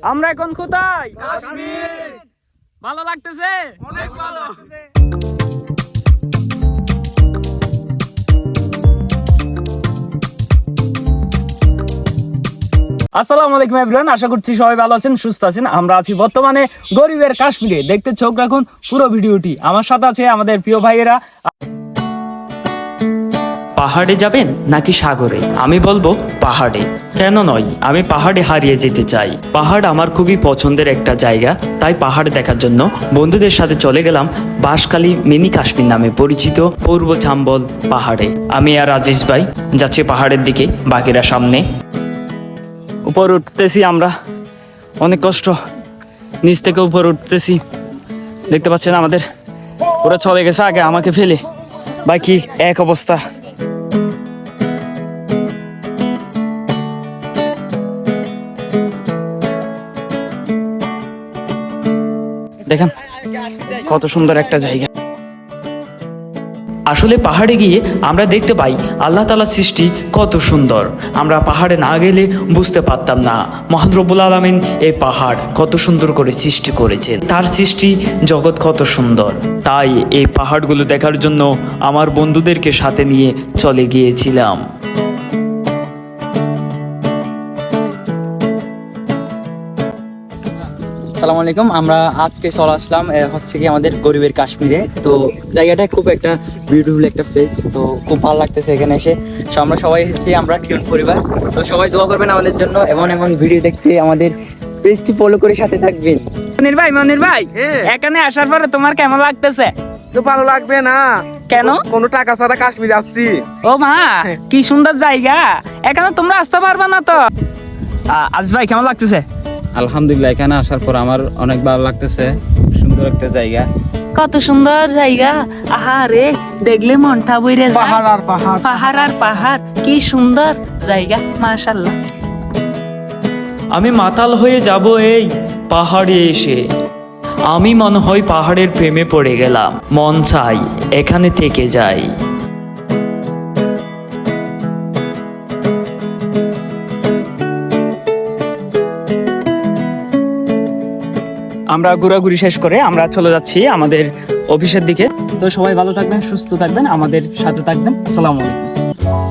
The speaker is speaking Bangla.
আমরা এখন কোথায়? ভালো লাগতেছে? অনেক ভালো। আসসালামু আলাইকুম এভরিওয়ান আশা করছি সবাই ভালো আছেন সুস্থ আছেন। আমরা আছি বর্তমানে গরিবের কাশ্মীরে। দেখতে চোখ রাখুন পুরো ভিডিওটি। আমার সাথে আছে আমাদের প্রিয় ভাইয়েরা। পাহাড়ে যাবেন নাকি সাগরে? আমি বলব পাহাড়ে। কেন নয়? আমি পাহাড়ে হারিয়ে যেতে চাই। পাহাড় আমার খুবই পছন্দের একটা জায়গা, তাই পাহাড় দেখার জন্য বন্ধুদের সাথে চলে গেলাম বাঁশখালী মিনি কাশ্মীর নামে পরিচিত পূর্ব চাম্বল পাহাড়ে। আমি আর আজিজ ভাই যাচ্ছি পাহাড়ের দিকে, বাকিরা সামনে। উপর উঠতেছি আমরা। অনেক কষ্ট। নিচ থেকে উপর উঠতেছি। দেখতে পাচ্ছেন আমাদের? ওরা চলে গেছে আগে আমাকে ফেলে। বাকি এক অবস্থা। দেখেন, কত সুন্দর একটা জায়গা। আসলে পাহাড়ে গিয়ে আমরা দেখতে পাই আল্লাহ তালার সৃষ্টি কত সুন্দর। আমরা পাহাড়ে না গেলে বুঝতে পারতাম না। মহান আলমিন এই পাহাড় কত সুন্দর করে সৃষ্টি করেছে তার সৃষ্টি জগৎ কত সুন্দর। তাই এই পাহাড়গুলো দেখার জন্য আমার বন্ধুদেরকে সাথে নিয়ে চলে গিয়েছিলাম। আসসালামু আলাইকুম। আমরা আজকে চলে আসলাম হচ্ছে কি আমাদের গরিবের কাশ্মীরে। তো জায়গাটা খুব একটা বিউটিফুল একটা প্লেস তো খুব ভালো লাগতেছে এখানে এসে। তো আমরা সবাই এসেছি আমরা কিউন পরিবার। তো সবাই দোয়া করবেন আমাদের জন্য এমন এমন ভিডিও দেখতে আমাদের পেজটি ফলো করে সাথে থাকবেন। মনির ভাই মনির ভাই এখানে আসার পরে তোমার কেমন লাগতেছে? তো ভালো লাগবে না। কেন? কোনো টাকা ছাড়া কাশ্মীর আসছি। ও মা কি সুন্দর জায়গা। এখানে তোমরা আসতে পারবে না তো। আজ ভাই কেমন লাগতেছে? আলহামদুলিল্লাহ এখানে আসার পর আমার অনেক ভালো লাগতেছে। খুব সুন্দর একটা জায়গা। কত সুন্দর জায়গা। আহারে দেখলে মনটা বইরে পাহাড় আর পাহাড়। পাহাড় আর পাহাড় কি সুন্দর জায়গা মাশাল্লাহ আমি মাতাল হয়ে যাব এই পাহাড়ে এসে। আমি মনে হয় পাহাড়ের প্রেমে পড়ে গেলাম। মন চাই এখানে থেকে যাই। আমরা ঘোরাঘুরি শেষ করে আমরা চলে যাচ্ছি আমাদের অফিসের দিকে। তো সবাই ভালো থাকবেন, সুস্থ থাকবেন, আমাদের সাথে থাকবেন। আসসালামু আলাইকুম।